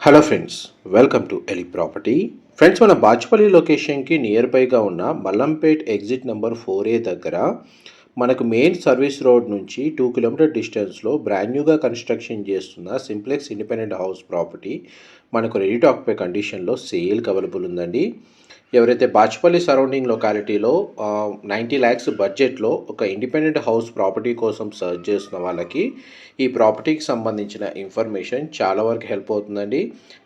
Hello friends welcome to ఎలి property friends మన బాచుపల్లి లొకేషన్కి నియర్ బైగా ఉన్న Mallampet exit number four A దగ్గర మనకు మెయిన్ సర్వీస్ రోడ్ నుంచి టూ కిలోమీటర్ డిస్టెన్స్లో బ్రాండ్ న్యూగా కన్స్ట్రక్షన్ చేస్తున్న సింప్లెక్స్ ఇండిపెండెంట్ హౌస్ ప్రాపర్టీ మనకు రెడీ టు ఆక్యుపై కండిషన్లో సేల్కి అవైలబుల్ ఉందండి. ఎవరైతే బాచ్పల్లి సరౌండింగ్ లొకాలిటీలో నైంటీ ల్యాక్స్ బడ్జెట్లో ఒక ఇండిపెండెంట్ హౌస్ ప్రాపర్టీ కోసం సర్చ్ చేస్తున్న వాళ్ళకి ఈ ప్రాపర్టీకి సంబంధించిన ఇన్ఫర్మేషన్ చాలా వరకు హెల్ప్ అవుతుందండి.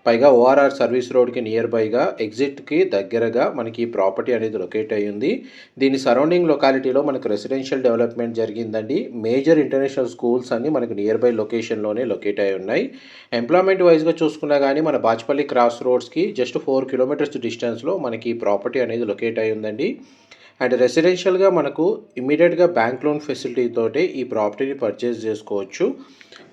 పైగా ఓఆర్ఆర్ సర్వీస్ రోడ్కి నియర్ బైగా ఎగ్జిట్కి దగ్గరగా మనకి ఈ ప్రాపర్టీ అనేది లొకేట్ అయ్యింది. దీని సరౌండింగ్ లొకాలిటీలో మనకు రెసిడెన్షియల్ డెవలప్మెంట్ జరిగిందండి. మేజర్ ఇంటర్నేషనల్ స్కూల్స్ అన్ని మనకు నియర్ బై లొకేషన్లోనే లొకేట్ అయి ఉన్నాయి. ఎంప్లాయ్మెంట్ వైజ్గా చూసుకున్నా కానీ మన బాచ్పల్లి క్రాస్ రోడ్స్కి జస్ట్ ఫోర్ కిలోమీటర్స్ డిస్టెన్స్లో మనకి ఈ ప్రాపర్టీ అనేది లొకేట్ అయి ఉందండి. అండ్ రెసిడెన్షియల్గా మనకు ఇమీడియట్గా బ్యాంక్ లోన్ ఫెసిలిటీతోటే ఈ ప్రాపర్టీని పర్చేస్ చేసుకోవచ్చు.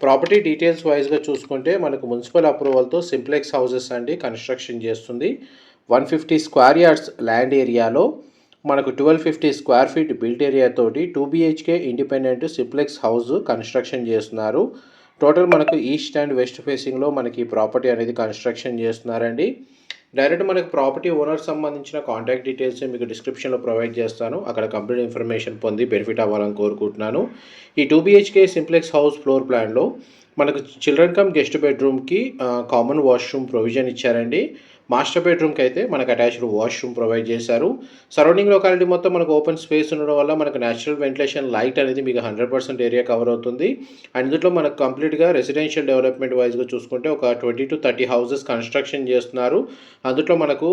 ప్రాపర్టీ డీటెయిల్స్ వైజ్గా చూసుకుంటే మనకు మున్సిపల్ అప్రూవల్తో సింప్లెక్స్ హౌసెస్ అండి కన్స్ట్రక్షన్ చేస్తుంది. One fifty square yards land ఏరియాలో మనకు twelve fifty square feet built ఏరియాతోటి two BHK independent simplex house construction చేస్తున్నారు. టోటల్ మనకు ఈస్ట్ అండ్ వెస్ట్ ఫేసింగ్లో మనకి ప్రాపర్టీ అనేది కన్స్ట్రక్షన్ చేస్తున్నారండి. డైరెక్ట్ మనకు ప్రాపర్టీ ఓనర్ సంబంధించిన కాంటాక్ట్ డీటెయిల్స్ మీకు డిస్క్రిప్షన్లో ప్రొవైడ్ చేస్తాను. అక్కడ కంప్లీట్ ఇన్ఫర్మేషన్ పొంది బెనిఫిట్ అవ్వాలని కోరుకుంటున్నాను. ఈ two BHK simplex house floor ప్లాన్లో మనకు చిల్డ్రన్ కమ్ గెస్ట్ బెడ్రూమ్కి కామన్ వాష్రూమ్ ప్రొవిజన్ ఇచ్చారండి. మాస్టర్ బెడ్రూమ్కి అయితే మనకు అటాచ్డ్ వాష్రూమ్ ప్రొవైడ్ చేశారు. సరౌండింగ్ లొకాలిటీ మొత్తం మనకు ఓపెన్ స్పేస్ ఉండడం వల్ల మనకు నేచురల్ వెంటిలేషన్ లైట్ అనేది మీకు హండ్రెడ్ పర్సెంట్ ఏరియా కవర్ అవుతుంది. అండ్ ఇందులో మనకు కంప్లీట్గా రెసిడెన్షియల్ డెవలప్మెంట్ వైజ్గా చూసుకుంటే ఒక twenty to thirty houses construction చేస్తున్నారు. అందులో మనకు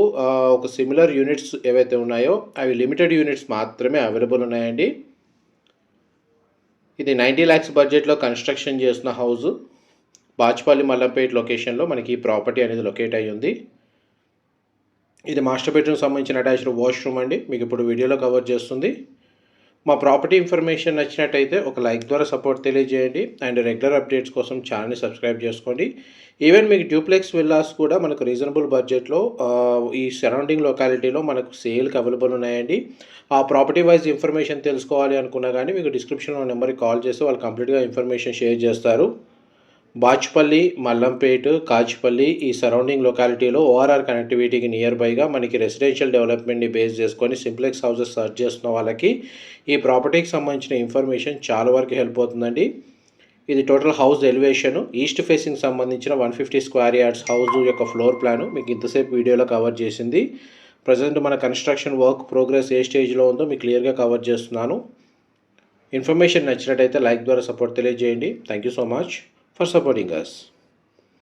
ఒక సిమిలర్ యూనిట్స్ ఏవైతే ఉన్నాయో అవి లిమిటెడ్ యూనిట్స్ మాత్రమే అవైలబుల్ ఉన్నాయండి. ఇది నైంటీ ల్యాక్స్ బడ్జెట్లో కన్స్ట్రక్షన్ చేసిన హౌస్ బాచ్పల్లి మల్లంపేట్ లొకేషన్లో మనకి ఈ ప్రాపర్టీ అనేది లొకేట్ అయ్యి ఉంది ఇది మాస్టర్ బెడ్రూమ్ సంబంధించిన అటాచ్డ్ వాష్రూమ్ అండి. మీకు ఇప్పుడు వీడియోలో కవర్ చేస్తుంది. మా ప్రాపర్టీ ఇన్ఫర్మేషన్ నచ్చినట్టయితే ఒక లైక్ ద్వారా సపోర్ట్ తెలియజేయండి. అండ్ రెగ్యులర్ అప్డేట్స్ కోసం ఛానల్ని సబ్స్క్రైబ్ చేసుకోండి. ఈవెన్ మీకు డ్యూప్లెక్స్ విల్లాస్ కూడా మనకు రీజనబుల్ బడ్జెట్లో ఈ సరౌండింగ్ లొకాలిటీలో మనకు సేల్కి అవైలబుల్ ఉన్నాయండి. ఆ ప్రాపర్టీ వైజ్ ఇన్ఫర్మేషన్ తెలుసుకోవాలి అనుకున్నా కానీ మీకు డిస్క్రిప్షన్లో నెంబర్కి కాల్ చేసి వాళ్ళు కంప్లీట్గా ఇన్ఫర్మేషన్ షేర్ చేస్తారు. బాచ్పల్లి మల్లంపేట్ కాచిపల్లి ఈ సరౌండింగ్ లొకాలిటీలో ఓఆర్ఆర్ కనెక్టివిటీకి నియర్ బైగా మనకి రెసిడెన్షియల్ డెవలప్మెంట్ని బేస్ చేసుకొని సింప్లెక్స్ హౌసెస్ సర్చ్ చేస్తున్న వాళ్ళకి ఈ ప్రాపర్టీకి సంబంధించిన ఇన్ఫర్మేషన్ చాలా వరకు హెల్ప్ అవుతుందండి. ఇది total house elevation east facing సంబంధించిన one fifty square yards house యొక్క ఫ్లోర్ ప్లాన్ మీకు ఇంతసేపు వీడియోలో కవర్ చేసింది. ప్రజెంట్ మన కన్స్ట్రక్షన్ వర్క్ ప్రోగ్రెస్ ఏ స్టేజ్లో ఉందో మీకు క్లియర్గా కవర్ చేస్తున్నాను. ఇన్ఫర్మేషన్ నచ్చినట్టయితే లైక్ ద్వారా సపోర్ట్ తెలియజేయండి. Thank you so much for supporting us.